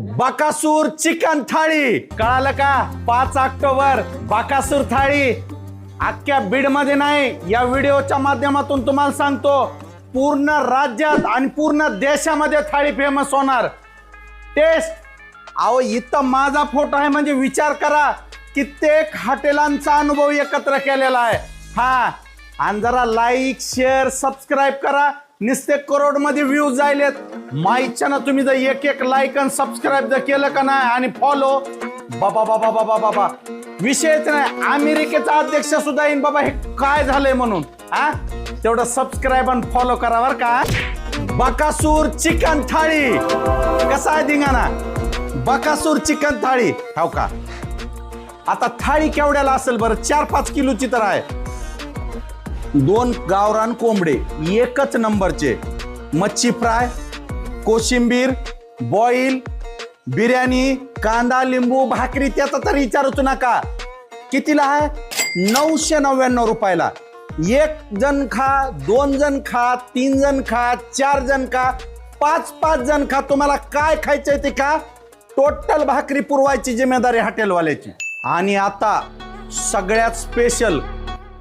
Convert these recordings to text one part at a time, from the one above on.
Bakasur chicken थाळी. कळालं का? पाच ऑक्टोबर बकासूर थाळी. अख्ख्या बीडमध्ये नाही या व्हिडिओच्या माध्यमातून तुम्हाला सांगतो पूर्ण राज्यात आणि पूर्ण देशामध्ये थाळी फेमस होणार. टेस्ट अहो इथं माझा फोटो आहे म्हणजे विचार करा कित्येक हॉटेलांचा अनुभव एकत्र केलेला आहे. हा. आणि जरा लाईक शेअर सबस्क्राईब करा. निस्ते करोडमध्ये व्ह्यूज जायलेत माईच्या ना तुम्ही जर एक एक लाईक आणि सबस्क्राईब जर केलं का नाही आणि फॉलो बाबा बाबा बाबा बाबा. विषयच नाही. अमेरिकेचा अध्यक्ष सुद्धा येईन बाबा. हे काय झालंय म्हणून? हा तेवढं सबस्क्राईब आणि फॉलो करा बर का. बकासूर चिकन थाळी. कसा आहे धिंगाणा? बकासूर चिकन थाळी. हो का? आता थाळी केवढ्याला असेल बरं? चार पाच किलोची तर आहे. दोन गावरान कोंबडे एकच नंबरचे. मच्छी फ्राय कोशिंबीर बॉईल बिर्याणी कांदा लिंबू भाकरी त्याचा तर विचारूच नका. कितीला आहे? नऊशे नव्याण्णव रुपयाला. एक जण खा दोन जण खा तीन जण खा चार जण खा पाच पाच जण खा. तुम्हाला काय खायचंय ते का टोटल भाकरी पुरवायची जिम्मेदारी हॉटेलवाल्याची. आणि आता सगळ्यात स्पेशल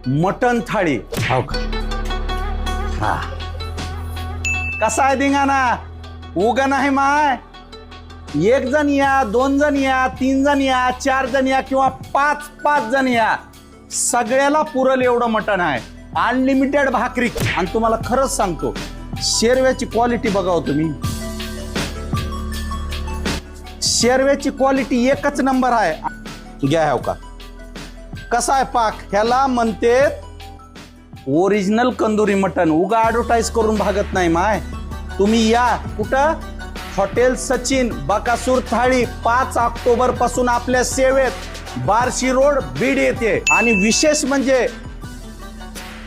मटन थाळी. हो का? हा. कसा आहे धिंगाणा? उगा नाही माय. एक जण या दोन जण या तीन जण या चार जण या किंवा पाच पाच जण या. सगळ्याला पुरल एवढं मटण आहे. अनलिमिटेड भाकरी. आणि तुम्हाला खरंच सांगतो शेरव्याची क्वालिटी बघाव तुम्ही. शेरव्याची क्वालिटी एकच नंबर आहे. घ्या हो का कसा आहे पाक? ह्याला म्हणते ओरिजिनल कंदुरी मटन उगा ॲडव्हर्टाईज करून भागत नाही माय. तुम्ही या. कुठं? हॉटेल सचिन बकासूर थाळी पाच ऑक्टोबरपासून आपल्या सेवेत बार्शी रोड बीड येते आणि विशेष म्हणजे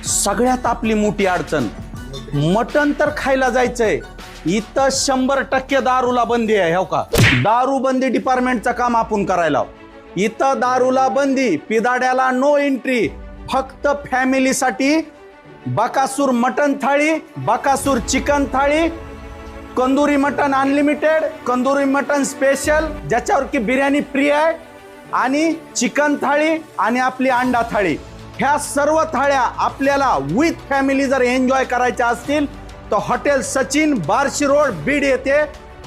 सगळ्यात आपली मोठी अडचण मटन तर खायला जायचंय. इथं शंभर टक्के दारूला बंदी आहे हो का? दारू बंदी डिपार्टमेंटचं काम आपण करायला. इथं दारूला बंदी पिदाड्याला नो एंट्री फक्त फॅमिलीसाठी Bakasur mutton thali Bakasur chicken thali kanduri mutton unlimited kanduri mutton special ज्याच्यावर की बिर्याणी फ्री आहे आणि चिकन थाळी आणि आपली अंडा थाळी. ह्या सर्व थाळ्या आपल्याला विथ फॅमिली जर एन्जॉय करायच्या असतील तर हॉटेल सचिन बार्शी रोड बीड येते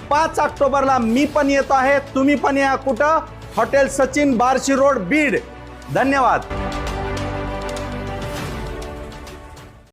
पाच ऑक्टोबरला मी पण येत आहे तुम्ही पण या कुठं? Hotel Sachin Barshi road Beed. धन्यवाद.